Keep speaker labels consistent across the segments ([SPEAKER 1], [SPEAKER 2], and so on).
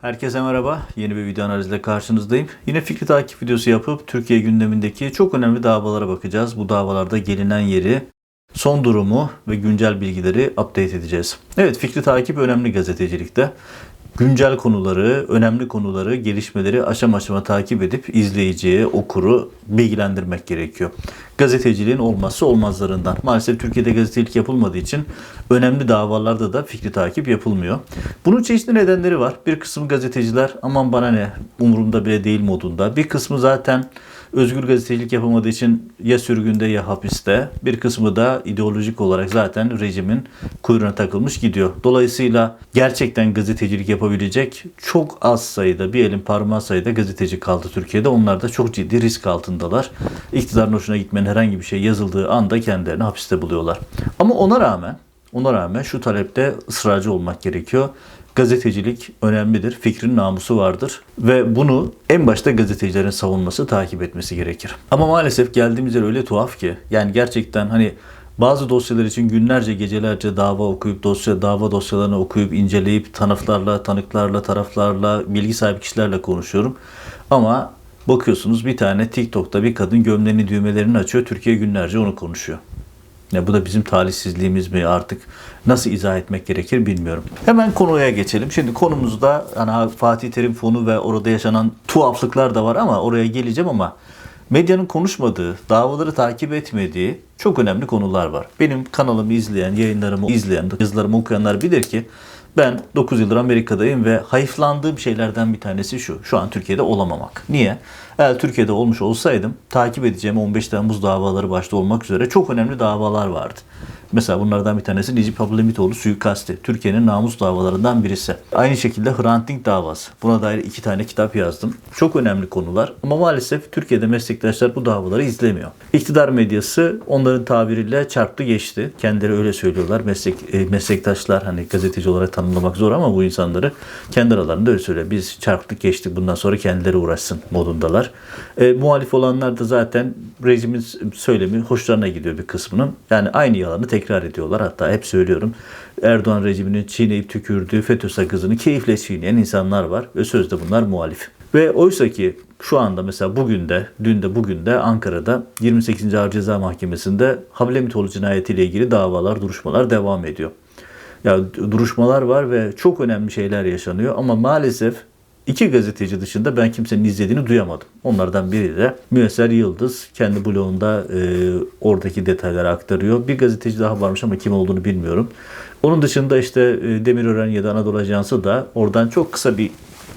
[SPEAKER 1] Herkese merhaba. Yeni bir video analizle karşınızdayım. Yine fikri takip videosu yapıp Türkiye gündemindeki çok önemli davalara bakacağız. Bu davalarda gelinen yeri, son durumu ve güncel bilgileri update edeceğiz. Evet fikri takip önemli gazetecilikte. Güncel konuları, önemli konuları, gelişmeleri aşama aşama takip edip izleyiciye, okuru bilgilendirmek gerekiyor. Gazeteciliğin olmazsa olmazlarından. Maalesef Türkiye'de gazetecilik yapılmadığı için önemli davalarda da fikri takip yapılmıyor. Bunun çeşitli nedenleri var. Bir kısım gazeteciler aman bana ne umurumda bile değil modunda. Bir kısmı zaten özgür gazetecilik yapamadığı için ya sürgünde ya hapiste. Bir kısmı da ideolojik olarak zaten rejimin kuyruğuna takılmış gidiyor. Dolayısıyla gerçekten gazetecilik yapabilecek çok az sayıda, bir elin parmağı sayıda gazeteci kaldı Türkiye'de. Onlar da çok ciddi risk altındalar. İktidarın hoşuna gitmenin herhangi bir şey yazıldığı anda kendilerini hapiste buluyorlar. Ama ona rağmen ona rağmen şu talepte ısrarcı olmak gerekiyor. Gazetecilik önemlidir, fikrin namusu vardır ve bunu en başta gazetecilerin savunması, takip etmesi gerekir. Ama maalesef geldiğimiz yer öyle tuhaf ki, yani gerçekten hani bazı dosyalar için günlerce gecelerce dava okuyup dosya dava dosyalarını okuyup inceleyip tanıklarla, tanıklarla, taraflarla, bilgi sahibi kişilerle konuşuyorum. Ama bakıyorsunuz bir tane TikTok'ta bir kadın gömleğini düğmelerini açıyor. Türkiye günlerce onu konuşuyor. Ya bu da bizim talihsizliğimiz mi artık nasıl izah etmek gerekir bilmiyorum. Hemen konuya geçelim. Şimdi konumuzda hani Fatih Terim fonu ve orada yaşanan tuhaflıklar da var ama oraya geleceğim ama medyanın konuşmadığı, davaları takip etmediği çok önemli konular var. Benim kanalımı izleyen, yayınlarımı izleyen, yazılarımı okuyanlar bilir ki ben 9 yıldır Amerika'dayım ve hayıflandığım şeylerden bir tanesi şu. Şu an Türkiye'de olamamak. Niye? Eğer Türkiye'de olmuş olsaydım takip edeceğim 15 Temmuz davaları başta olmak üzere çok önemli davalar vardı. Mesela bunlardan bir tanesi Necip Abdülhamitoğlu suikasti. Türkiye'nin namus davalarından birisi. Aynı şekilde Hrant Dink davası. Buna dair iki tane kitap yazdım. Çok önemli konular ama maalesef Türkiye'de meslektaşlar bu davaları izlemiyor. İktidar medyası onların tabiriyle çarptı geçti. Kendileri öyle söylüyorlar. Meslek e, meslektaşlar hani gazeteci olarak tanımlamak zor ama bu insanları kendi aralarında öyle söylüyor. Biz çarptık geçtik bundan sonra kendileri uğraşsın modundalar. E, muhalif olanlar da zaten rejimin söylemi hoşlarına gidiyor bir kısmının. Yani aynı yalanı tekrar ediyorlar. Hatta hep söylüyorum. Erdoğan rejiminin çiğneyip tükürdüğü FETÖ sakızını keyifle çiğneyen insanlar var. Ve sözde bunlar muhalif. Ve oysa ki şu anda mesela bugün de, dün de bugün de Ankara'da 28. Ağır Ceza Mahkemesi'nde Hablemitoğlu cinayetiyle ilgili davalar, duruşmalar devam ediyor. Ya duruşmalar var ve çok önemli şeyler yaşanıyor ama maalesef İki gazeteci dışında ben kimsenin izlediğini duyamadım. Onlardan biri de Müesser Yıldız kendi blogunda e, oradaki detayları aktarıyor. Bir gazeteci daha varmış ama kim olduğunu bilmiyorum. Onun dışında işte e, Demirören ya da Anadolu Ajansı da oradan çok kısa bir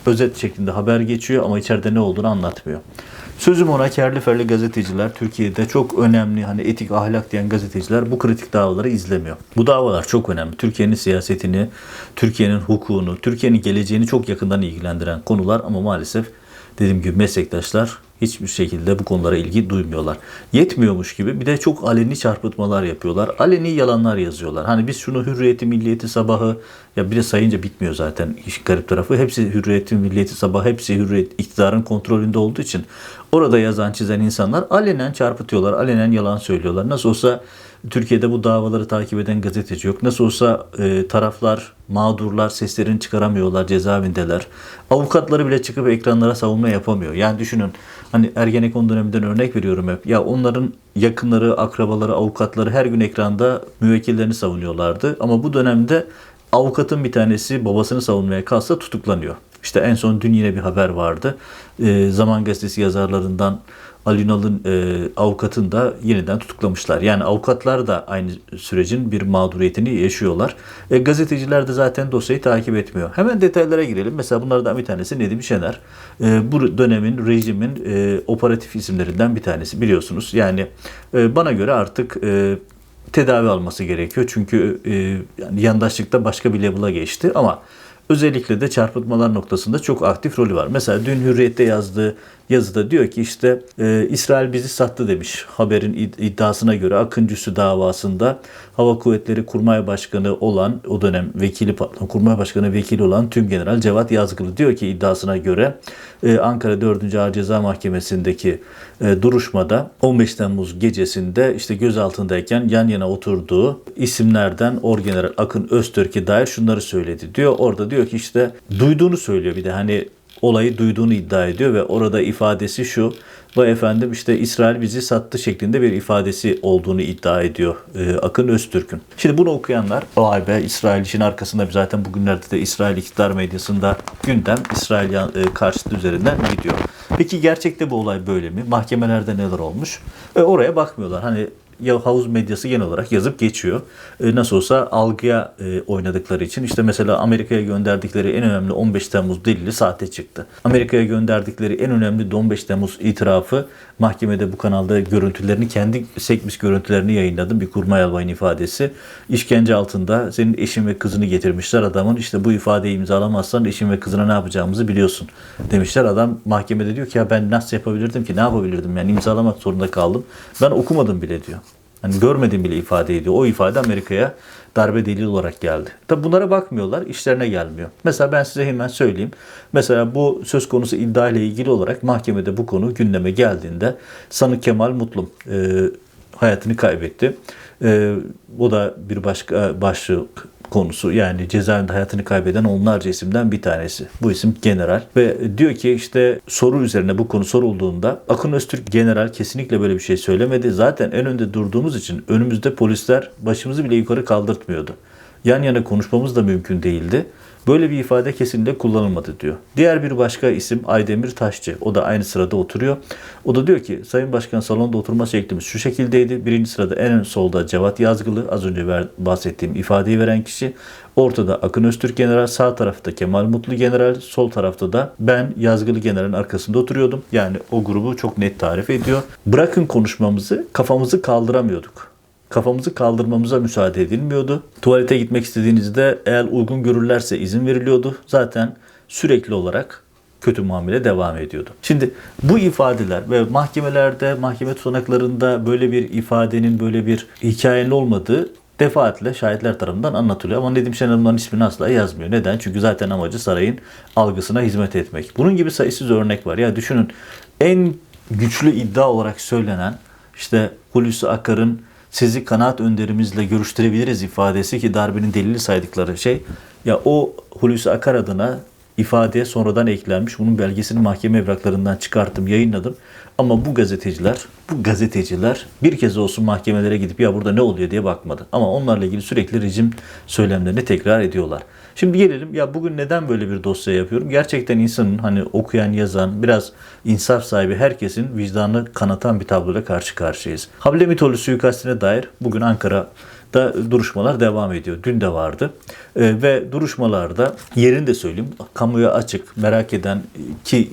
[SPEAKER 1] özet şeklinde haber geçiyor ama içeride ne olduğunu anlatmıyor. Sözüm ona kerli ferli gazeteciler Türkiye'de çok önemli hani etik ahlak diyen gazeteciler bu kritik davaları izlemiyor. Bu davalar çok önemli. Türkiye'nin siyasetini, Türkiye'nin hukukunu, Türkiye'nin geleceğini çok yakından ilgilendiren konular ama maalesef dediğim gibi meslektaşlar hiçbir şekilde bu konulara ilgi duymuyorlar. Yetmiyormuş gibi bir de çok aleni çarpıtmalar yapıyorlar. Aleni yalanlar yazıyorlar. Hani biz şunu hürriyeti, milliyeti, sabahı ya bir de sayınca bitmiyor zaten iş garip tarafı. Hepsi hürriyeti, milliyeti, sabah hepsi hürriyet iktidarın kontrolünde olduğu için orada yazan çizen insanlar alenen çarpıtıyorlar. Alenen yalan söylüyorlar. Nasıl olsa Türkiye'de bu davaları takip eden gazeteci yok. Nasıl olsa e, taraflar, mağdurlar seslerini çıkaramıyorlar, cezaevindeler. Avukatları bile çıkıp ekranlara savunma yapamıyor. Yani düşünün hani Ergenekon döneminden örnek veriyorum hep. Ya onların yakınları, akrabaları, avukatları her gün ekranda müvekkillerini savunuyorlardı. Ama bu dönemde avukatın bir tanesi babasını savunmaya kalsa tutuklanıyor. İşte en son dün yine bir haber vardı. E, Zaman Gazetesi yazarlarından Ali Ünal'ın e, avukatını da yeniden tutuklamışlar. Yani avukatlar da aynı sürecin bir mağduriyetini yaşıyorlar. E, gazeteciler de zaten dosyayı takip etmiyor. Hemen detaylara girelim. Mesela bunlardan bir tanesi Nedim Şener. E, bu dönemin, rejimin e, operatif isimlerinden bir tanesi biliyorsunuz. Yani e, bana göre artık... E, tedavi alması gerekiyor. Çünkü e, yani yandaşlıkta başka bir level'a geçti ama özellikle de çarpıtmalar noktasında çok aktif rolü var. Mesela dün Hürriyet'te yazdığı yazıda diyor ki işte e, İsrail bizi sattı demiş. Haberin id- iddiasına göre Akıncısı davasında Hava Kuvvetleri Kurmay Başkanı olan o dönem vekili Kurmay Başkanı vekili olan Tüm General Cevat Yazgılı diyor ki iddiasına göre e, Ankara 4. Ağır Ceza Mahkemesi'ndeki e, duruşmada 15 Temmuz gecesinde işte gözaltındayken yan yana oturduğu isimlerden Orgeneral Akın Öztürk'e dair şunları söyledi diyor. Orada diyor ki işte duyduğunu söylüyor bir de hani olayı duyduğunu iddia ediyor ve orada ifadesi şu. Bu efendim işte İsrail bizi sattı şeklinde bir ifadesi olduğunu iddia ediyor e, Akın Öztürk'ün. Şimdi bunu okuyanlar vay be İsrail işin arkasında zaten bugünlerde de İsrail iktidar medyasında gündem İsrail e, karşıtı üzerinden gidiyor. Peki gerçekte bu olay böyle mi? Mahkemelerde neler olmuş? E, oraya bakmıyorlar. Hani ya havuz medyası genel olarak yazıp geçiyor. E, nasıl olsa algıya e, oynadıkları için işte mesela Amerika'ya gönderdikleri en önemli 15 Temmuz delili sahte çıktı. Amerika'ya gönderdikleri en önemli 15 Temmuz itirafı mahkemede bu kanalda görüntülerini kendi sekmiş görüntülerini yayınladım. Bir kurmay albayın ifadesi. İşkence altında senin eşin ve kızını getirmişler adamın. işte bu ifadeyi imzalamazsan eşin ve kızına ne yapacağımızı biliyorsun demişler. Adam mahkemede diyor ki ya ben nasıl yapabilirdim ki ne yapabilirdim yani imzalamak zorunda kaldım. Ben okumadım bile diyor. Hani görmedim bile ifade ediyor. O ifade Amerika'ya darbe delili olarak geldi. Tabi bunlara bakmıyorlar, işlerine gelmiyor. Mesela ben size hemen söyleyeyim. Mesela bu söz konusu iddia ile ilgili olarak mahkemede bu konu gündeme geldiğinde Sanı Kemal Mutlum e, hayatını kaybetti. E, o da bir başka başlık konusu yani cezaevinde hayatını kaybeden onlarca isimden bir tanesi. Bu isim general ve diyor ki işte soru üzerine bu konu sorulduğunda Akın Öztürk general kesinlikle böyle bir şey söylemedi. Zaten en önde durduğumuz için önümüzde polisler başımızı bile yukarı kaldırtmıyordu. Yan yana konuşmamız da mümkün değildi. Böyle bir ifade kesinlikle kullanılmadı diyor. Diğer bir başka isim Aydemir Taşçı. O da aynı sırada oturuyor. O da diyor ki Sayın Başkan salonda oturma şeklimiz şu şekildeydi. Birinci sırada en solda Cevat Yazgılı az önce ver, bahsettiğim ifadeyi veren kişi. Ortada Akın Öztürk General, sağ tarafta Kemal Mutlu General, sol tarafta da ben Yazgılı General'in arkasında oturuyordum. Yani o grubu çok net tarif ediyor. Bırakın konuşmamızı kafamızı kaldıramıyorduk kafamızı kaldırmamıza müsaade edilmiyordu. Tuvalete gitmek istediğinizde eğer uygun görürlerse izin veriliyordu. Zaten sürekli olarak kötü muamele devam ediyordu. Şimdi bu ifadeler ve mahkemelerde, mahkeme tutanaklarında böyle bir ifadenin, böyle bir hikayenin olmadığı defaatle şahitler tarafından anlatılıyor. Ama Nedim Şener ismini asla yazmıyor. Neden? Çünkü zaten amacı sarayın algısına hizmet etmek. Bunun gibi sayısız örnek var. Ya düşünün en güçlü iddia olarak söylenen işte Hulusi Akar'ın sizi kanaat önderimizle görüştürebiliriz ifadesi ki darbenin delili saydıkları şey. Ya o Hulusi Akar adına ifadeye sonradan eklenmiş. Bunun belgesini mahkeme evraklarından çıkarttım, yayınladım. Ama bu gazeteciler, bu gazeteciler bir kez olsun mahkemelere gidip ya burada ne oluyor diye bakmadı. Ama onlarla ilgili sürekli rejim söylemlerini tekrar ediyorlar. Şimdi gelelim ya bugün neden böyle bir dosya yapıyorum? Gerçekten insanın hani okuyan, yazan, biraz insaf sahibi herkesin vicdanını kanatan bir tabloyla karşı karşıyayız. Hablemitolu suikastine dair bugün Ankara da duruşmalar devam ediyor. Dün de vardı. Ee, ve duruşmalarda yerini de söyleyeyim. Kamuya açık, merak eden ki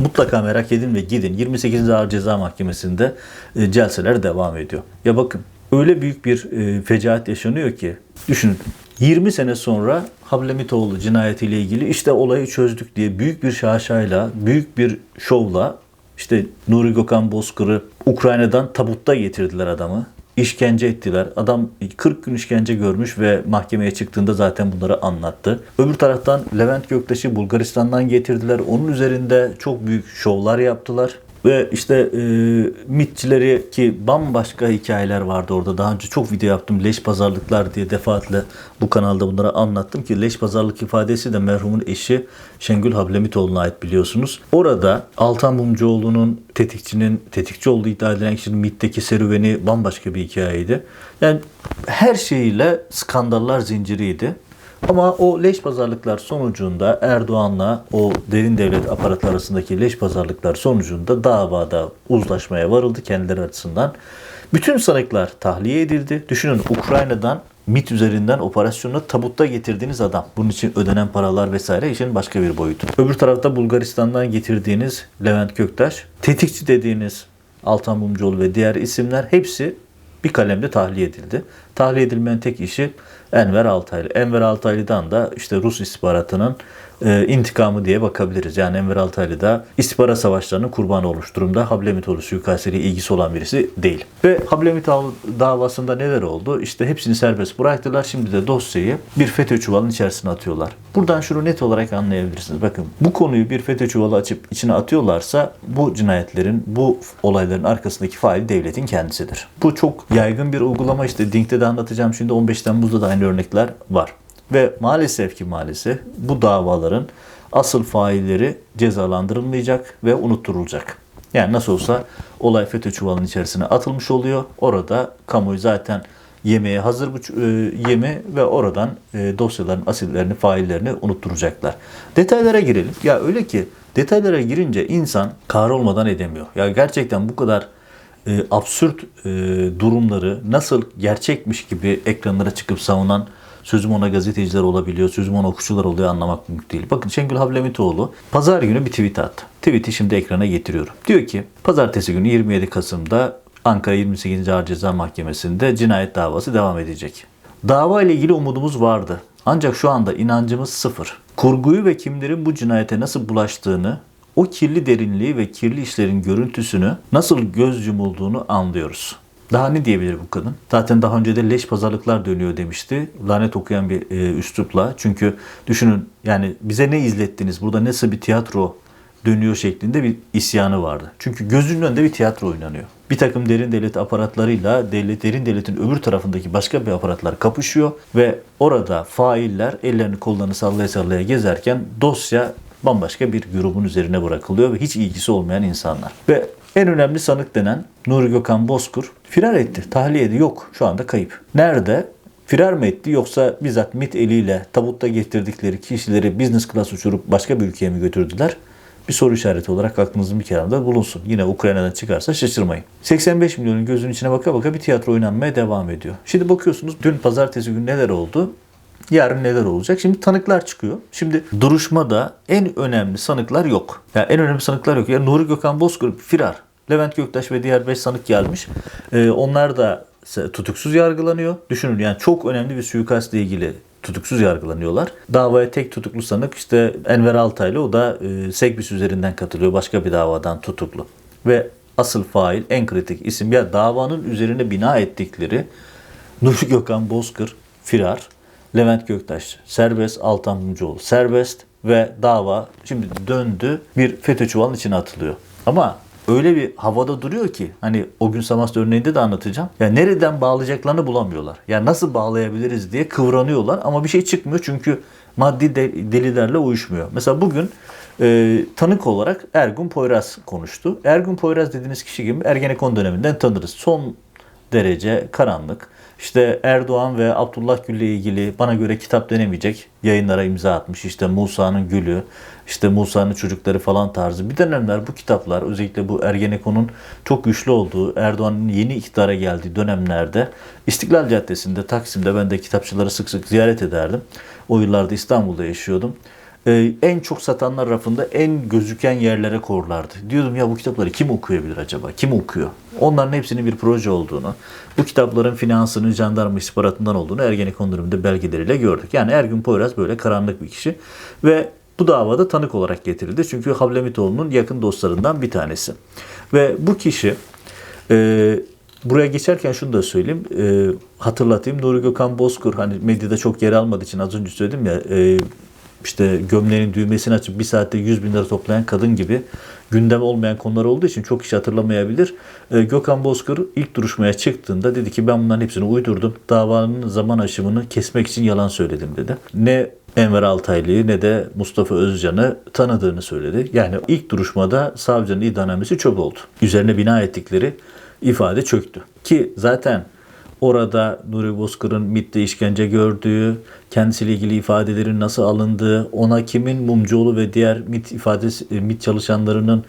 [SPEAKER 1] mutlaka merak edin ve gidin. 28. Ağır Ceza Mahkemesi'nde e, celseler devam ediyor. Ya bakın öyle büyük bir e, fecaat yaşanıyor ki düşünün 20 sene sonra Hablemitoğlu cinayetiyle ilgili işte olayı çözdük diye büyük bir şaşayla, büyük bir şovla işte Nuri Gökhan Bozkır'ı Ukrayna'dan tabutta getirdiler adamı. İşkence ettiler. Adam 40 gün işkence görmüş ve mahkemeye çıktığında zaten bunları anlattı. Öbür taraftan Levent Göktaş'ı Bulgaristan'dan getirdiler. Onun üzerinde çok büyük şovlar yaptılar. Ve işte e, mitçileri ki bambaşka hikayeler vardı orada. Daha önce çok video yaptım. Leş pazarlıklar diye defaatle bu kanalda bunları anlattım ki leş pazarlık ifadesi de merhumun eşi Şengül Hablemitoğlu'na ait biliyorsunuz. Orada Altan Mumcuoğlu'nun tetikçinin tetikçi olduğu iddia edilen kişinin MIT'teki serüveni bambaşka bir hikayeydi. Yani her şeyiyle skandallar zinciriydi. Ama o leş pazarlıklar sonucunda Erdoğan'la o derin devlet aparatları arasındaki leş pazarlıklar sonucunda davada uzlaşmaya varıldı kendileri açısından. Bütün sanıklar tahliye edildi. Düşünün Ukrayna'dan MIT üzerinden operasyonla tabutta getirdiğiniz adam. Bunun için ödenen paralar vesaire işin başka bir boyutu. Öbür tarafta Bulgaristan'dan getirdiğiniz Levent Göktaş, tetikçi dediğiniz Altan Mumcuoğlu ve diğer isimler hepsi bir kalemde tahliye edildi. Tahliye edilmeyen tek kişi Enver Altaylı. Enver Altaylı'dan da işte Rus istihbaratının e, intikamı diye bakabiliriz. Yani Enver Altaylı da istihbarat savaşlarının kurbanı olmuş durumda. Hablemitoğlu suikastiyle ilgisi olan birisi değil. Ve Hablemitoğlu davasında neler oldu? İşte hepsini serbest bıraktılar. Şimdi de dosyayı bir FETÖ çuvalının içerisine atıyorlar. Buradan şunu net olarak anlayabilirsiniz. Bakın bu konuyu bir FETÖ çuvalı açıp içine atıyorlarsa bu cinayetlerin, bu olayların arkasındaki fail devletin kendisidir. Bu çok yaygın bir uygulama işte Dink'te de anlatacağım. Şimdi 15 Temmuz'da da aynı örnekler var. Ve maalesef ki maalesef bu davaların asıl failleri cezalandırılmayacak ve unutturulacak. Yani nasıl olsa olay FETÖ çuvalının içerisine atılmış oluyor. Orada kamuoyu zaten yemeğe hazır bu e, yeme ve oradan e, dosyaların asillerini, faillerini unutturacaklar. Detaylara girelim. Ya öyle ki detaylara girince insan kahrolmadan edemiyor. Ya gerçekten bu kadar e, absürt e, durumları nasıl gerçekmiş gibi ekranlara çıkıp savunan sözüm ona gazeteciler olabiliyor, sözüm ona okuşular oluyor anlamak mümkün değil. Bakın Şengül Hablemitoğlu pazar günü bir tweet attı. Tweet'i şimdi ekrana getiriyorum. Diyor ki pazartesi günü 27 Kasım'da Ankara 28. Ağır Ceza Mahkemesi'nde cinayet davası devam edecek. Dava ile ilgili umudumuz vardı. Ancak şu anda inancımız sıfır. Kurguyu ve kimlerin bu cinayete nasıl bulaştığını, o kirli derinliği ve kirli işlerin görüntüsünü nasıl göz yumulduğunu anlıyoruz. Daha ne diyebilir bu kadın? Zaten daha önce de leş pazarlıklar dönüyor demişti. Lanet okuyan bir e, üslupla. Çünkü düşünün yani bize ne izlettiniz? Burada nasıl bir tiyatro dönüyor şeklinde bir isyanı vardı. Çünkü gözünün önünde bir tiyatro oynanıyor. Bir takım derin devlet aparatlarıyla devlet, derin devletin öbür tarafındaki başka bir aparatlar kapışıyor ve orada failler ellerini kollarını sallaya sallaya gezerken dosya bambaşka bir grubun üzerine bırakılıyor ve hiç ilgisi olmayan insanlar. Ve en önemli sanık denen Nuri Gökhan Bozkur firar etti. Tahliye edildi. Yok şu anda kayıp. Nerede? Firar mı etti yoksa bizzat MIT eliyle tabutta getirdikleri kişileri business class uçurup başka bir ülkeye mi götürdüler? Bir soru işareti olarak aklınızın bir kenarında bulunsun. Yine Ukrayna'dan çıkarsa şaşırmayın. 85 milyonun gözünün içine baka baka bir tiyatro oynanmaya devam ediyor. Şimdi bakıyorsunuz dün pazartesi günü neler oldu? Yarın neler olacak? Şimdi tanıklar çıkıyor. Şimdi duruşmada en önemli sanıklar yok. Yani en önemli sanıklar yok. Yani Nuri Gökhan Bozkurt firar. Levent Göktaş ve diğer 5 sanık gelmiş. Ee, onlar da tutuksuz yargılanıyor. Düşünün yani çok önemli bir suikastla ilgili tutuksuz yargılanıyorlar. Davaya tek tutuklu sanık işte Enver Altaylı o da e, Segbis üzerinden katılıyor başka bir davadan tutuklu. Ve asıl fail en kritik isim ya davanın üzerine bina ettikleri Nuri Gökhan Bozkır firar, Levent Göktaş serbest, Altan Mumcuoğlu serbest ve dava şimdi döndü bir FETÖ çuvalının içine atılıyor. Ama öyle bir havada duruyor ki hani o gün Samas örneğinde de anlatacağım. Ya nereden bağlayacaklarını bulamıyorlar. Ya nasıl bağlayabiliriz diye kıvranıyorlar ama bir şey çıkmıyor çünkü maddi de- delillerle uyuşmuyor. Mesela bugün e, tanık olarak Ergun Poyraz konuştu. Ergun Poyraz dediğiniz kişi gibi Ergenekon döneminden tanırız. Son derece karanlık. İşte Erdoğan ve Abdullah Gül'le ilgili bana göre kitap denemeyecek yayınlara imza atmış. İşte Musa'nın Gülü, işte Musa'nın çocukları falan tarzı. Bir dönemler bu kitaplar özellikle bu Ergenekon'un çok güçlü olduğu, Erdoğan'ın yeni iktidara geldiği dönemlerde İstiklal Caddesi'nde, Taksim'de ben de kitapçıları sık sık ziyaret ederdim. O yıllarda İstanbul'da yaşıyordum. Ee, en çok satanlar rafında en gözüken yerlere korlardı. Diyordum ya bu kitapları kim okuyabilir acaba? Kim okuyor? Onların hepsinin bir proje olduğunu, bu kitapların finansının jandarma istihbaratından olduğunu Ergenekon döneminde belgeleriyle gördük. Yani Ergün Poyraz böyle karanlık bir kişi ve bu davada tanık olarak getirildi. Çünkü Hablemitoğlu'nun yakın dostlarından bir tanesi. Ve bu kişi e, buraya geçerken şunu da söyleyeyim. E, hatırlatayım. Nuri Gökhan Bozkur hani medyada çok yer almadığı için az önce söyledim ya e, işte gömleğinin düğmesini açıp bir saatte 100 bin lira toplayan kadın gibi gündem olmayan konular olduğu için çok kişi hatırlamayabilir. E, Gökhan Bozkır ilk duruşmaya çıktığında dedi ki ben bunların hepsini uydurdum. Davanın zaman aşımını kesmek için yalan söyledim dedi. Ne Enver Altaylı'yı ne de Mustafa Özcan'ı tanıdığını söyledi. Yani ilk duruşmada savcının iddianamesi çöp oldu. Üzerine bina ettikleri ifade çöktü. Ki zaten Orada Nuri Bozkır'ın MIT'te işkence gördüğü, kendisiyle ilgili ifadelerin nasıl alındığı, ona kimin Mumcuoğlu ve diğer MIT ifadesi, MIT çalışanlarının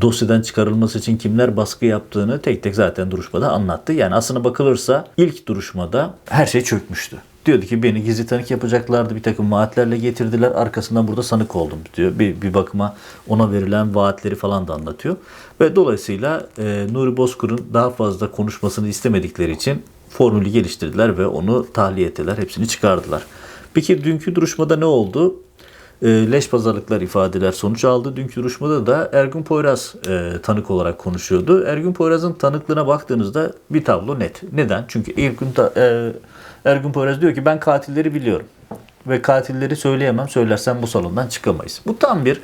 [SPEAKER 1] dosyadan çıkarılması için kimler baskı yaptığını tek tek zaten duruşmada anlattı. Yani aslına bakılırsa ilk duruşmada her şey çökmüştü. Diyordu ki beni gizli tanık yapacaklardı. Bir takım vaatlerle getirdiler. Arkasından burada sanık oldum diyor. Bir, bir bakıma ona verilen vaatleri falan da anlatıyor. Ve dolayısıyla e, Nuri Bozkır'ın daha fazla konuşmasını istemedikleri için formülü geliştirdiler ve onu tahliye ettiler. Hepsini çıkardılar. Peki dünkü duruşmada ne oldu? E, leş pazarlıklar ifadeler sonuç aldı. Dünkü duruşmada da Ergun Poyraz e, tanık olarak konuşuyordu. Ergun Poyraz'ın tanıklığına baktığınızda bir tablo net. Neden? Çünkü Ergun, Ta- e, Ergun Poyraz diyor ki ben katilleri biliyorum. Ve katilleri söyleyemem. Söylersem bu salondan çıkamayız. Bu tam bir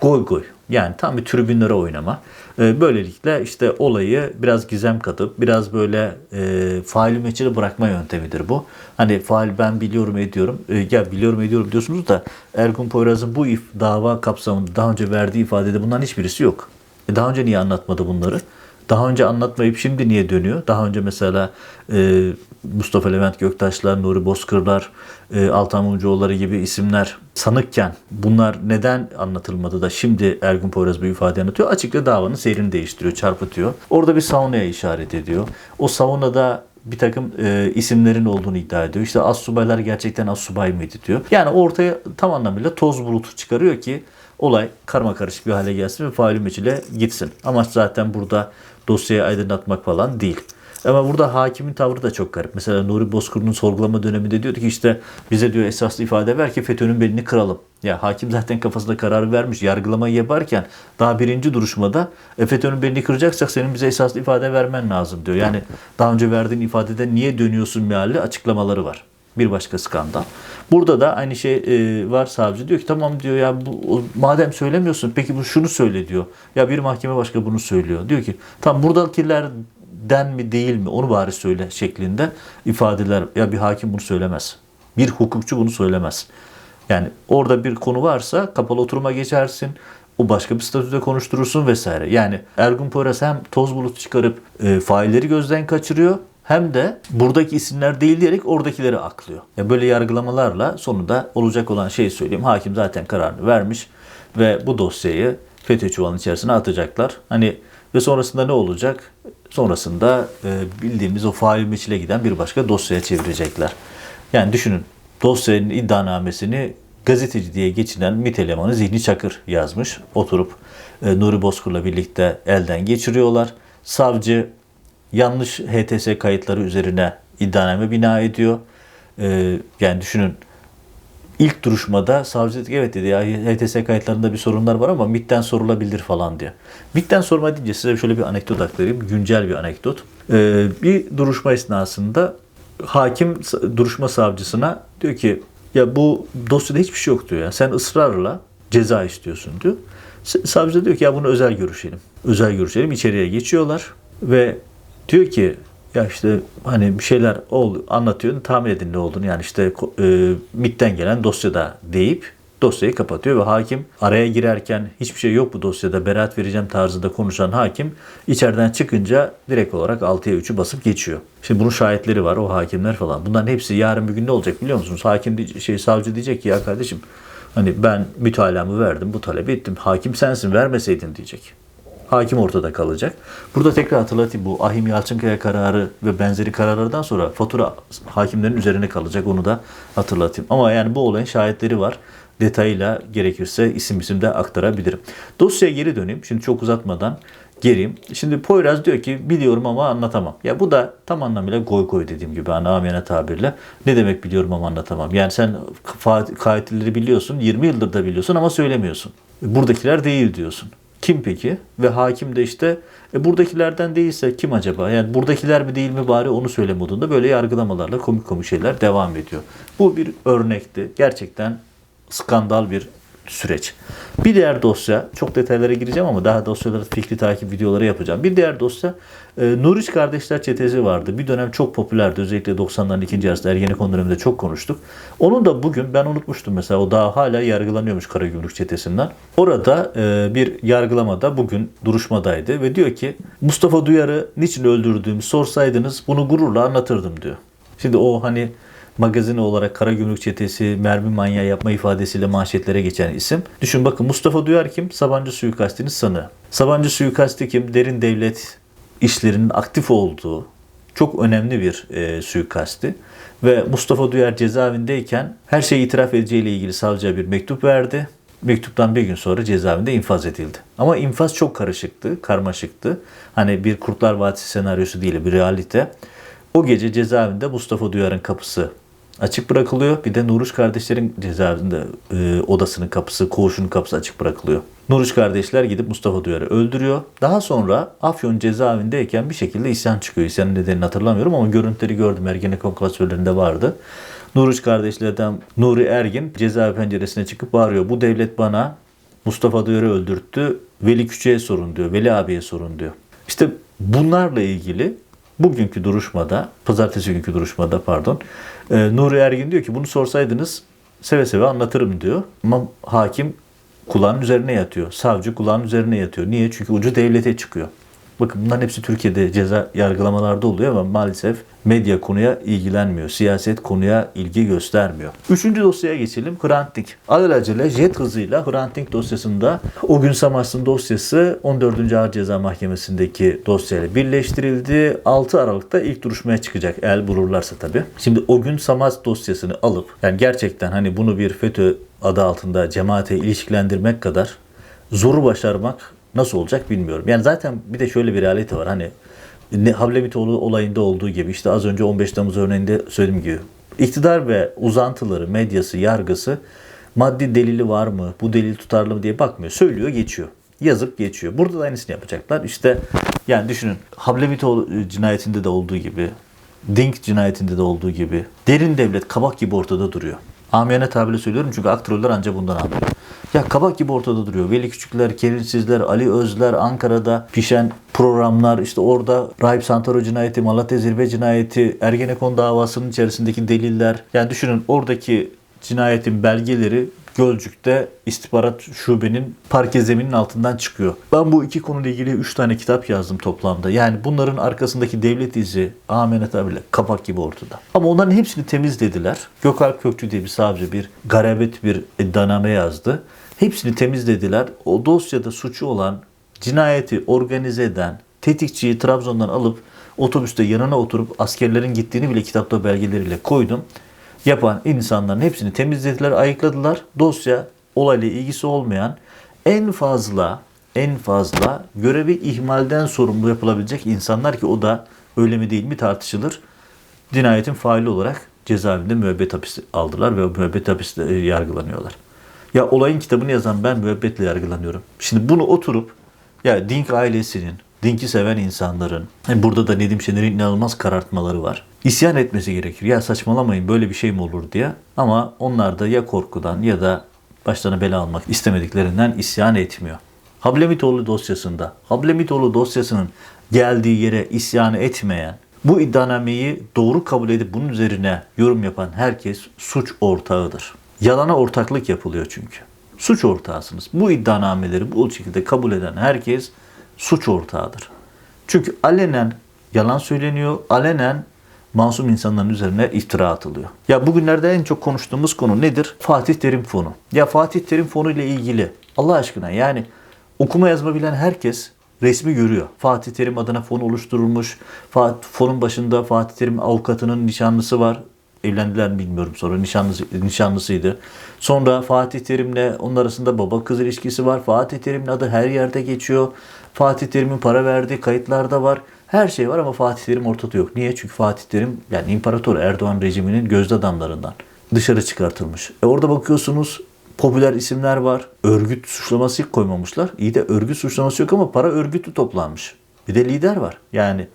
[SPEAKER 1] goy goy. Yani tam bir tribünlere oynama. E, böylelikle işte olayı biraz gizem katıp biraz böyle e, faili meçhule bırakma yöntemidir bu. Hani fail ben biliyorum ediyorum. E, ya biliyorum ediyorum diyorsunuz da Ergun Poyraz'ın bu if, dava kapsamında daha önce verdiği ifadede bunların hiçbirisi yok. E, daha önce niye anlatmadı bunları? Daha önce anlatmayıp şimdi niye dönüyor? Daha önce mesela e, Mustafa Levent Göktaşlar, Nuri Bozkırlar, e, Altan Mumcuoğulları gibi isimler sanıkken bunlar neden anlatılmadı da şimdi Ergun Poyraz bu ifade anlatıyor? Açıkça davanın seyrini değiştiriyor, çarpıtıyor. Orada bir saunaya işaret ediyor. O saunada bir takım e, isimlerin olduğunu iddia ediyor. İşte az subaylar gerçekten az subay mıydı diyor. Yani ortaya tam anlamıyla toz bulutu çıkarıyor ki olay karma karışık bir hale gelsin ve faili meçhule gitsin. Amaç zaten burada dosyayı aydınlatmak falan değil. Ama burada hakimin tavrı da çok garip. Mesela Nuri Bozkır'ın sorgulama döneminde diyordu ki işte bize diyor esaslı ifade ver ki FETÖ'nün belini kıralım. Ya hakim zaten kafasında kararı vermiş. Yargılamayı yaparken daha birinci duruşmada e, FETÖ'nün belini kıracaksak senin bize esaslı ifade vermen lazım diyor. Yani daha önce verdiğin ifadede niye dönüyorsun mealli açıklamaları var. Bir başka skandal. Burada da aynı şey e, var savcı diyor ki tamam diyor ya bu, madem söylemiyorsun peki bu şunu söyle diyor. Ya bir mahkeme başka bunu söylüyor. Diyor ki tam buradakilerden mi değil mi onu bari söyle şeklinde ifadeler. Ya bir hakim bunu söylemez. Bir hukukçu bunu söylemez. Yani orada bir konu varsa kapalı oturuma geçersin. O başka bir statüde konuşturursun vesaire. Yani Ergun Poyraz hem toz bulut çıkarıp e, failleri gözden kaçırıyor hem de buradaki isimler değil diyerek oradakileri aklıyor. Ya böyle yargılamalarla sonunda olacak olan şeyi söyleyeyim. Hakim zaten kararını vermiş ve bu dosyayı FETÖ çuvalının içerisine atacaklar. Hani ve sonrasında ne olacak? Sonrasında e, bildiğimiz o fail meçhile giden bir başka dosyaya çevirecekler. Yani düşünün dosyanın iddianamesini gazeteci diye geçinen MİT elemanı Zihni Çakır yazmış. Oturup e, Nuri Bozkur'la birlikte elden geçiriyorlar. Savcı yanlış HTS kayıtları üzerine iddianame bina ediyor. E, yani düşünün ilk duruşmada savcı dedi evet dedi ya HTS kayıtlarında bir sorunlar var ama MİT'ten sorulabilir falan diyor. MİT'ten sorma deyince size şöyle bir anekdot aktarayım. Güncel bir anekdot. Ee, bir duruşma esnasında hakim duruşma savcısına diyor ki ya bu dosyada hiçbir şey yok diyor ya. Sen ısrarla ceza istiyorsun diyor. Savcı diyor ki ya bunu özel görüşelim. Özel görüşelim. İçeriye geçiyorlar ve diyor ki ya işte hani bir şeyler ol, anlatıyor. Tahmin edin ne olduğunu. Yani işte e, MİT'ten gelen dosyada deyip dosyayı kapatıyor ve hakim araya girerken hiçbir şey yok bu dosyada beraat vereceğim tarzında konuşan hakim içeriden çıkınca direkt olarak 6'ya 3'ü basıp geçiyor. Şimdi bunun şahitleri var o hakimler falan. Bunların hepsi yarın bir gün ne olacak biliyor musunuz? Hakim şey savcı diyecek ki ya kardeşim hani ben mütalamı verdim bu talebi ettim. Hakim sensin vermeseydin diyecek. Hakim ortada kalacak. Burada tekrar hatırlatayım bu Ahim Yalçınkaya kararı ve benzeri kararlardan sonra fatura hakimlerin üzerine kalacak onu da hatırlatayım. Ama yani bu olayın şahitleri var. Detayıyla gerekirse isim isim de aktarabilirim. Dosyaya geri döneyim. Şimdi çok uzatmadan geleyim. Şimdi Poyraz diyor ki biliyorum ama anlatamam. Ya bu da tam anlamıyla goy goy dediğim gibi hani amiyane tabirle. Ne demek biliyorum ama anlatamam. Yani sen katilleri biliyorsun 20 yıldır da biliyorsun ama söylemiyorsun. Buradakiler değil diyorsun. Kim peki? Ve hakim de işte e, buradakilerden değilse kim acaba? Yani buradakiler mi değil mi bari onu söyle modunda böyle yargılamalarla komik komik şeyler devam ediyor. Bu bir örnekti. Gerçekten skandal bir süreç. Bir diğer dosya, çok detaylara gireceğim ama daha dosyaları fikri takip videoları yapacağım. Bir diğer dosya, e, Nuriç Kardeşler Çetesi vardı. Bir dönem çok popülerdi. Özellikle 90'ların ikinci yarısında Ergenekon döneminde çok konuştuk. Onun da bugün, ben unutmuştum mesela, o daha hala yargılanıyormuş Karagümrük Çetesi'nden. Orada e, bir yargılamada bugün duruşmadaydı ve diyor ki Mustafa Duyar'ı niçin öldürdüğümü sorsaydınız bunu gururla anlatırdım diyor. Şimdi o hani magazini olarak Karagümrük Çetesi, mermi manyağı yapma ifadesiyle manşetlere geçen isim. Düşün bakın Mustafa Duyar kim? Sabancı suikastinin sanığı. Sabancı suikasti kim? Derin devlet işlerinin aktif olduğu çok önemli bir e, suikasti. Ve Mustafa Duyar cezaevindeyken her şeyi itiraf edeceğiyle ilgili savcıya bir mektup verdi. Mektuptan bir gün sonra cezaevinde infaz edildi. Ama infaz çok karışıktı, karmaşıktı. Hani bir Kurtlar Vadisi senaryosu değil, bir realite. O gece cezaevinde Mustafa Duyar'ın kapısı açık bırakılıyor. Bir de Nuruş kardeşlerin cezaevinde e, odasının kapısı, koğuşunun kapısı açık bırakılıyor. Nuruş kardeşler gidip Mustafa Duyar'ı öldürüyor. Daha sonra Afyon cezaevindeyken bir şekilde isyan çıkıyor. İsyanın nedenini hatırlamıyorum ama görüntüleri gördüm. Ergenekon klasörlerinde vardı. Nuruş kardeşlerden Nuri Ergin cezaevi penceresine çıkıp bağırıyor. Bu devlet bana Mustafa Duyar'ı öldürttü. Veli Küçük'e sorun diyor. Veli abiye sorun diyor. İşte bunlarla ilgili bugünkü duruşmada, pazartesi günkü duruşmada pardon, e, Nuri Ergin diyor ki bunu sorsaydınız seve seve anlatırım diyor. Ama hakim kulağın üzerine yatıyor. Savcı kulağın üzerine yatıyor. Niye? Çünkü ucu devlete çıkıyor. Bakın bunların hepsi Türkiye'de ceza yargılamalarda oluyor ama maalesef medya konuya ilgilenmiyor. Siyaset konuya ilgi göstermiyor. Üçüncü dosyaya geçelim. Hrant Dink. Alelacele jet hızıyla Hrant Dink dosyasında o gün Samars'ın dosyası 14. Ağır Ceza Mahkemesi'ndeki dosyayla birleştirildi. 6 Aralık'ta ilk duruşmaya çıkacak. El bulurlarsa tabii. Şimdi o gün Samars dosyasını alıp yani gerçekten hani bunu bir FETÖ adı altında cemaate ilişkilendirmek kadar zoru başarmak nasıl olacak bilmiyorum. Yani zaten bir de şöyle bir realite var. Hani ne olayında olduğu gibi işte az önce 15 Temmuz örneğinde söylediğim gibi iktidar ve uzantıları, medyası, yargısı maddi delili var mı, bu delil tutarlı mı diye bakmıyor. Söylüyor, geçiyor. Yazıp geçiyor. Burada da aynısını yapacaklar. İşte yani düşünün Havlemitoğlu cinayetinde de olduğu gibi, Dink cinayetinde de olduğu gibi derin devlet kabak gibi ortada duruyor. Amiyane tabirle söylüyorum çünkü aktroller ancak bundan anlıyor. Ya kabak gibi ortada duruyor. Veli Küçükler, Kerinsizler, Ali Özler, Ankara'da pişen programlar, işte orada Rahip Santoro cinayeti, Malatya Zirve cinayeti, Ergenekon davasının içerisindeki deliller. Yani düşünün oradaki cinayetin belgeleri Gölcük'te istihbarat şubenin parke zeminin altından çıkıyor. Ben bu iki konuyla ilgili 3 tane kitap yazdım toplamda. Yani bunların arkasındaki devlet izi amenet abiyle kapak gibi ortada. Ama onların hepsini temizlediler. Gökalp Kökçü diye bir savcı bir garabet bir iddianame yazdı. Hepsini temizlediler. O dosyada suçu olan cinayeti organize eden tetikçiyi Trabzon'dan alıp otobüste yanına oturup askerlerin gittiğini bile kitapta belgeleriyle koydum yapan insanların hepsini temizlediler, ayıkladılar. Dosya olayla ilgisi olmayan en fazla en fazla görevi ihmalden sorumlu yapılabilecek insanlar ki o da öyle mi değil mi tartışılır. Cinayetin faili olarak cezaevinde müebbet hapis aldılar ve müebbet hapiste e, yargılanıyorlar. Ya olayın kitabını yazan ben müebbetle yargılanıyorum. Şimdi bunu oturup ya Dink ailesinin, Dink'i seven insanların, burada da Nedim Şener'in inanılmaz karartmaları var. İsyan etmesi gerekir. Ya saçmalamayın böyle bir şey mi olur diye. Ama onlar da ya korkudan ya da başlarına bela almak istemediklerinden isyan etmiyor. Hablemitoğlu dosyasında, Hablemitoğlu dosyasının geldiği yere isyan etmeyen, bu iddianameyi doğru kabul edip bunun üzerine yorum yapan herkes suç ortağıdır. Yalana ortaklık yapılıyor çünkü. Suç ortağısınız. Bu iddianameleri bu şekilde kabul eden herkes suç ortağıdır. Çünkü alenen yalan söyleniyor, alenen masum insanların üzerine iftira atılıyor. Ya bugünlerde en çok konuştuğumuz konu nedir? Fatih Terim Fonu. Ya Fatih Terim Fonu ile ilgili Allah aşkına yani okuma yazma bilen herkes resmi görüyor. Fatih Terim adına fon oluşturulmuş. Fonun başında Fatih Terim avukatının nişanlısı var. Evlendiler mi bilmiyorum sonra nişanlısı, nişanlısıydı. Sonra Fatih Terim'le onun arasında baba kız ilişkisi var. Fatih Terim'in adı her yerde geçiyor. Fatih Terim'in para verdiği kayıtlarda var. Her şey var ama Fatih Terim ortada yok. Niye? Çünkü Fatih Terim yani İmparator Erdoğan rejiminin gözde adamlarından dışarı çıkartılmış. E orada bakıyorsunuz popüler isimler var. Örgüt suçlaması koymamışlar. İyi de örgüt suçlaması yok ama para örgütü toplanmış. Bir de lider var. Yani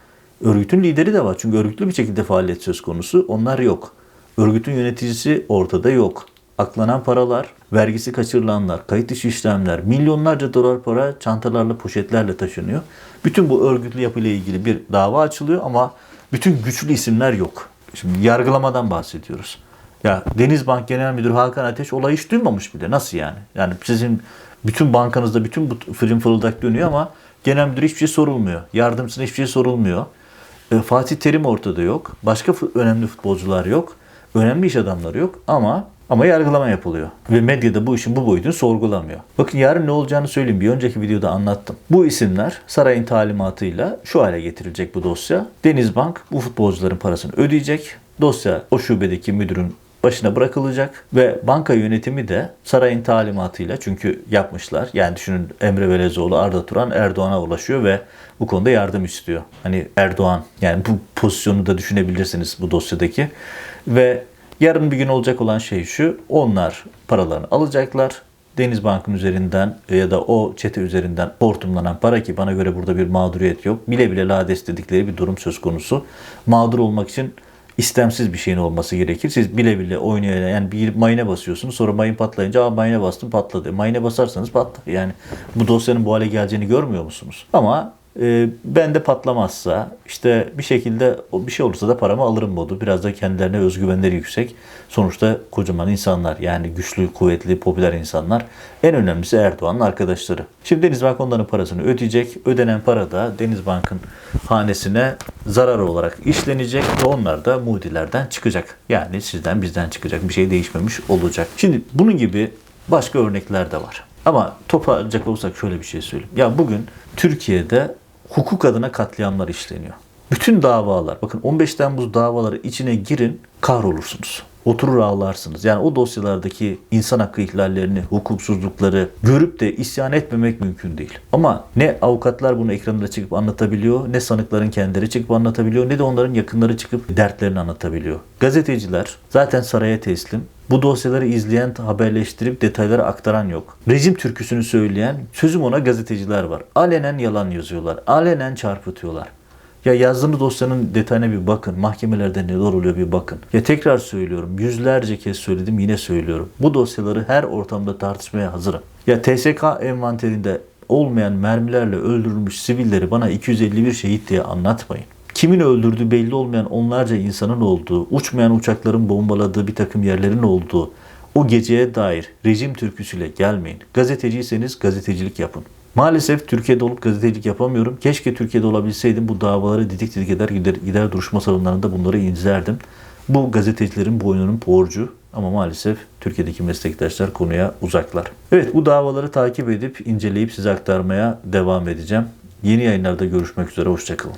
[SPEAKER 1] örgütün lideri de var. Çünkü örgütlü bir şekilde faaliyet söz konusu. Onlar yok. Örgütün yöneticisi ortada yok. Aklanan paralar, vergisi kaçırılanlar, kayıt dışı işlemler, milyonlarca dolar para çantalarla, poşetlerle taşınıyor. Bütün bu örgütlü yapıyla ilgili bir dava açılıyor ama bütün güçlü isimler yok. Şimdi yargılamadan bahsediyoruz. Ya Denizbank Genel Müdürü Hakan Ateş olayı hiç duymamış bile. Nasıl yani? Yani sizin bütün bankanızda bütün bu fırın fırıldak dönüyor ama genel müdür hiçbir şey sorulmuyor. Yardımcısına hiçbir şey sorulmuyor. E, Fatih Terim ortada yok. Başka önemli futbolcular yok. önemli iş adamları yok ama ama yargılama yapılıyor. Ve medyada bu işin bu boyutunu sorgulamıyor. Bakın yarın ne olacağını söyleyeyim. Bir önceki videoda anlattım. Bu isimler sarayın talimatıyla şu hale getirilecek bu dosya. Denizbank bu futbolcuların parasını ödeyecek. Dosya o şubedeki müdürün başına bırakılacak ve banka yönetimi de sarayın talimatıyla çünkü yapmışlar. Yani düşünün Emre Belezoğlu, Arda Turan Erdoğan'a ulaşıyor ve bu konuda yardım istiyor. Hani Erdoğan yani bu pozisyonu da düşünebilirsiniz bu dosyadaki. Ve yarın bir gün olacak olan şey şu. Onlar paralarını alacaklar. Denizbank'ın üzerinden ya da o çete üzerinden hortumlanan para ki bana göre burada bir mağduriyet yok. Bile bile lades dedikleri bir durum söz konusu. Mağdur olmak için istemsiz bir şeyin olması gerekir. Siz bile bile oynayarak yani bir mayına basıyorsunuz sonra mayın patlayınca Aa, mayına bastım patladı. Mayına basarsanız patlar. Yani bu dosyanın bu hale geleceğini görmüyor musunuz? Ama e, bende patlamazsa işte bir şekilde bir şey olursa da paramı alırım modu. Biraz da kendilerine özgüvenleri yüksek. Sonuçta kocaman insanlar yani güçlü, kuvvetli, popüler insanlar. En önemlisi Erdoğan'ın arkadaşları. Şimdi Denizbank onların parasını ödeyecek. Ödenen para da Denizbank'ın hanesine zarar olarak işlenecek ve onlar da mudilerden çıkacak. Yani sizden bizden çıkacak. Bir şey değişmemiş olacak. Şimdi bunun gibi başka örnekler de var. Ama toparlayacak olursak şöyle bir şey söyleyeyim. Ya bugün Türkiye'de hukuk adına katliamlar işleniyor. Bütün davalar, bakın 15 Temmuz davaları içine girin, kahrolursunuz. Oturur ağlarsınız. Yani o dosyalardaki insan hakkı ihlallerini, hukuksuzlukları görüp de isyan etmemek mümkün değil. Ama ne avukatlar bunu ekranında çıkıp anlatabiliyor, ne sanıkların kendileri çıkıp anlatabiliyor, ne de onların yakınları çıkıp dertlerini anlatabiliyor. Gazeteciler zaten saraya teslim. Bu dosyaları izleyen, haberleştirip detayları aktaran yok. Rejim türküsünü söyleyen, sözüm ona gazeteciler var. Alenen yalan yazıyorlar. Alenen çarpıtıyorlar. Ya yazdığınız dosyanın detayına bir bakın. Mahkemelerde neler oluyor bir bakın. Ya tekrar söylüyorum. Yüzlerce kez söyledim yine söylüyorum. Bu dosyaları her ortamda tartışmaya hazırım. Ya TSK envanterinde olmayan mermilerle öldürülmüş sivilleri bana 251 şehit diye anlatmayın. Kimin öldürdüğü belli olmayan onlarca insanın olduğu, uçmayan uçakların bombaladığı bir takım yerlerin olduğu o geceye dair rejim türküsüyle gelmeyin. Gazeteciyseniz gazetecilik yapın. Maalesef Türkiye'de olup gazetecilik yapamıyorum. Keşke Türkiye'de olabilseydim bu davaları didik didik eder gider, gider duruşma salonlarında bunları izlerdim. Bu gazetecilerin boynunun borcu ama maalesef Türkiye'deki meslektaşlar konuya uzaklar. Evet bu davaları takip edip inceleyip size aktarmaya devam edeceğim. Yeni yayınlarda görüşmek üzere. Hoşçakalın.